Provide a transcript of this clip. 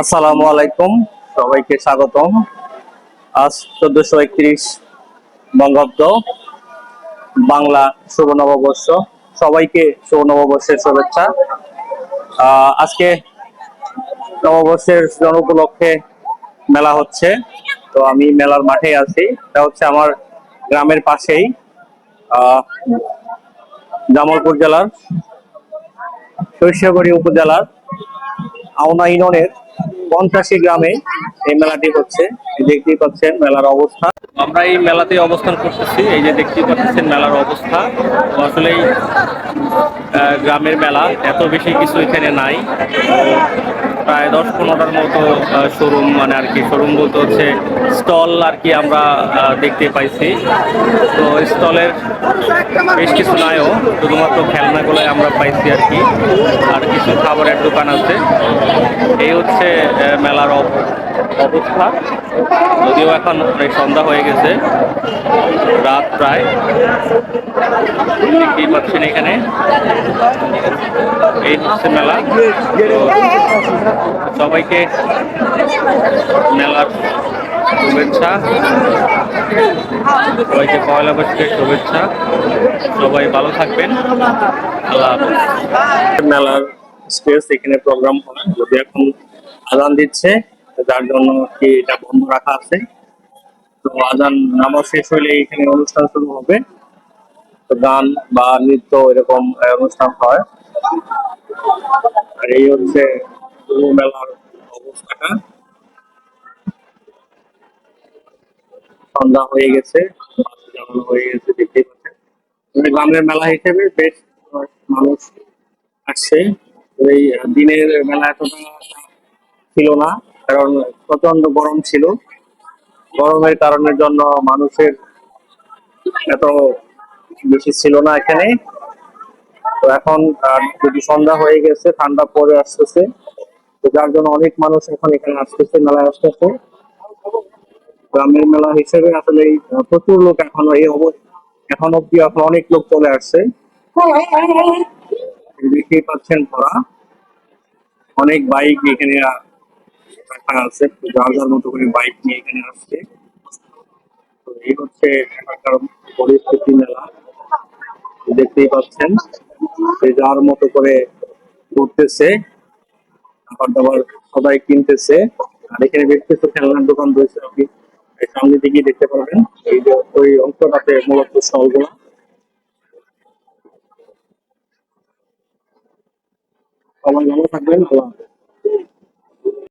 আসসালামু আলাইকুম, সবাইকে স্বাগতম। আজ চোদ্দশো একত্রিশ বঙ্গাব্দ বাংলা শুভ নববর্ষ। সবাইকে শুভ নববর্ষের শুভেচ্ছা। আজকে নববর্ষের জন উপলক্ষে মেলা হচ্ছে। তো আমি মেলার মাঠে আছি। এটা হচ্ছে আমার গ্রামের পাশেই জামালপুর জেলার শৈশবরী উপজেলার আওনা ইউনিয়নের পঞ্চাশি গ্রামে এই মেলাটি হচ্ছে। দেখতেই পাচ্ছেন মেলার অবস্থা। আমরা এই মেলাতে অবস্থান করতেছি। এই যে দেখতেই পাচ্ছেন মেলার অবস্থা। আসলে গ্রামের মেলা, এত বেশি কিছু এখানে নাই। প্রায় দশ পনেরোটার মতো শোরুম মানে আর কি শোরুম বলতে হচ্ছে স্টল আর কি আমরা দেখতে পাইছি। তো স্টলের বেশ কিছু নাইও শুধুমাত্র খেলনাগুলোই আমরা পাইছি আর কি, আর কিছু খাবারের দোকান আছে। এই হচ্ছে মেলার অব- অবস্থা। যদিও এখন অনেক সন্ধ্যা হয়ে গেছে, রাত প্রায়। দেখতেই পাচ্ছেন এখানে। এই হচ্ছে মেলা। সবাইকে মেলার শুভেচ্ছা। সবাইকে পয়লা বৈশাখের শুভেচ্ছা। সবাই ভালো থাকবেন। আল্লাহ। মেলার স্পেস এখানে প্রোগ্রাম হয় যদি এখন আজান দিচ্ছে যার জন্য কি এটা বন্ধ রাখা আছে। তো আজান নামাজ শেষ হলে এখানে অনুষ্ঠান শুরু হবে। তো গান বা নৃত্য এরকম অনুষ্ঠান হয়। আর এই হচ্ছে মেলার অবস্থাটা। সন্ধ্যা হয়ে গেছে হয়ে গেছে, দেখতেই পাচ্ছেন। গ্রামের মেলা হিসেবে বেশ মানুষ আসছে। এই দিনের মেলা এতটা ছিল না। কারণ প্রচণ্ড গরম ছিল। গরমের কারণের জন্য মানুষের এত বেশি ছিল না এখানে। তো এখন যদি সন্ধ্যা হয়ে গেছে, ঠান্ডা পরে আসতেছে, তো যার জন্য অনেক মানুষ এখন এখানে আসতেছে, মেলায় আসতেছে। গ্রামের মেলা হিসেবে আসলে প্রচুর লোক এখন এই এখন অব্দি এখন অনেক লোক চলে আসছে। দেখতেই পাচ্ছেন ভরা অনেক বাইক এখানে রাখা আছে যার যার মতো করে বাইক নিয়ে এখানে আসছে। তো এই হচ্ছে এখানকার পরিস্থিতি মেলা। দেখতেই পাচ্ছেন, যে যার মতো করে ঘুরতেছে খাবার দাবার সবাই কিনতেছে। আর এখানে বেশ কিছু খেলনার দোকান রয়েছে আপনি সামনে দিকে দেখতে পারবেন। এই যে ওই অংশটাতে মূলত স্টলগুলো। সবাই ভালো থাকবেন, আল্লাহ।